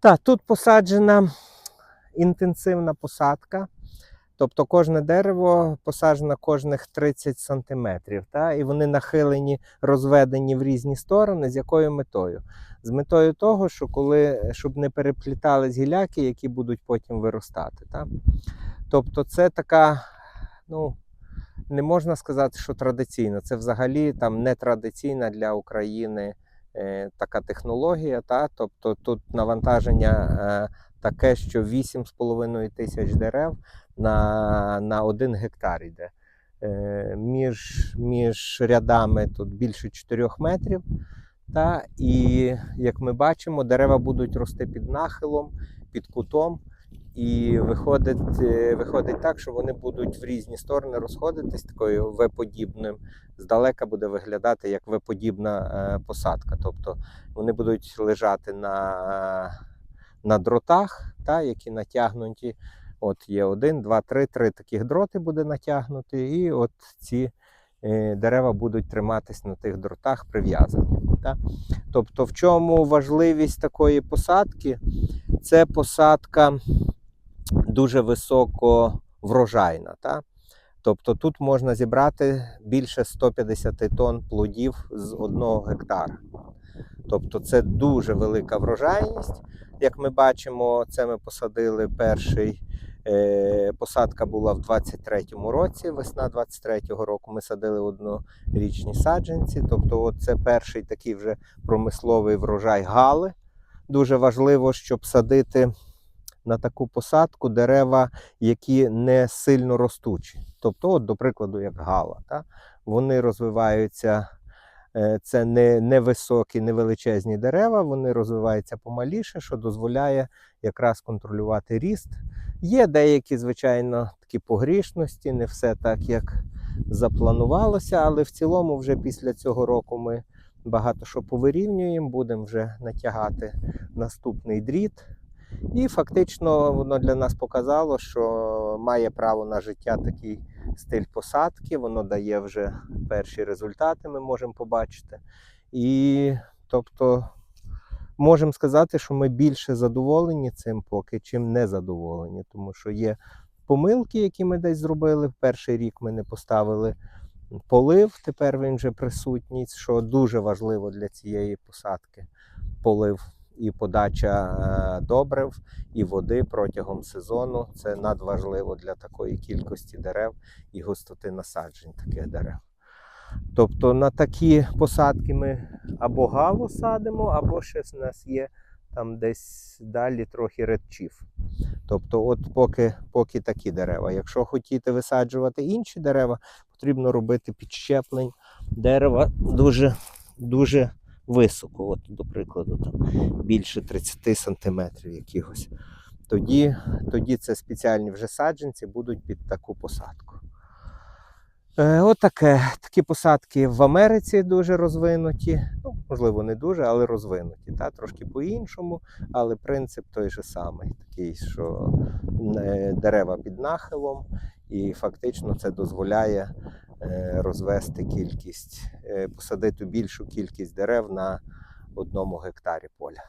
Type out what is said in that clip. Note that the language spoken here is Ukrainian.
Так, тут посаджена інтенсивна посадка. Тобто кожне дерево посаджено кожних 30 сантиметрів, та? і вони нахилені, розведені в різні сторони. З якою метою? З метою того, що коли, щоб не переплітались гіляки, які будуть потім виростати. Та? Тобто, це така, ну, не можна сказати, що традиційна. Це взагалі там не традиційна для України така технологія. Та? Тобто тут навантаження е, таке, що 8,5 тисяч дерев на, на 1 гектар йде. Е, між, між рядами тут більше 4 метрів. Та? І як ми бачимо, дерева будуть рости під нахилом, під кутом. І виходить, е, виходить так, що вони будуть в різні сторони розходитись такою В-подібним. Здалека буде виглядати як В-подібна е, посадка. Тобто вони будуть лежати на, на дротах, та, які натягнуті. От є один, два, три, три таких дроти буде натягнути, і от ці е, дерева будуть триматись на тих дротах прив'язані. Тобто, в чому важливість такої посадки? Це посадка дуже високо врожайна. Та? Тобто тут можна зібрати більше 150 тонн плодів з одного гектара. Тобто це дуже велика врожайність. Як ми бачимо, це ми посадили перший. Е, посадка була в 23-му році, весна 23-го року. Ми садили однорічні саджанці. Тобто, це перший такий вже промисловий врожай гали. Дуже важливо, щоб садити на таку посадку дерева, які не сильно ростучі. Тобто, от, до прикладу, як гала. Та? Вони розвиваються, е, це не, не високі, не величезні дерева, вони розвиваються помаліше, що дозволяє якраз контролювати ріст. Є деякі, звичайно, такі погрішності, не все так, як запланувалося, але в цілому, вже після цього року ми багато що повирівнюємо, будемо вже натягати наступний дріт. І фактично воно для нас показало, що має право на життя такий стиль посадки, воно дає вже перші результати, ми можемо побачити. І тобто можемо сказати, що ми більше задоволені цим поки, чим не задоволені, тому що є помилки, які ми десь зробили. В перший рік ми не поставили полив, тепер він вже присутній, що дуже важливо для цієї посадки. Полив і подача е, добрив і води протягом сезону. Це надважливо для такої кількості дерев і густоти насаджень таких дерев. Тобто на такі посадки ми або гаву садимо, або ще в нас є там десь далі трохи редчів. Тобто, от поки, поки такі дерева. Якщо хотіте висаджувати інші дерева, потрібно робити підщеплень дерева дуже, дуже високо. От, до прикладу, там більше 30 сантиметрів якихось. Тоді, тоді це спеціальні вже саджанці будуть під таку посадку. Е, отаке. Такі посадки в Америці дуже розвинуті. Ну, можливо, не дуже, але розвинуті. Та? Трошки по-іншому, але принцип той же самий. Такий, що е, дерева під нахилом, і фактично це дозволяє розвести кількість, е, посадити більшу кількість дерев на одному гектарі поля.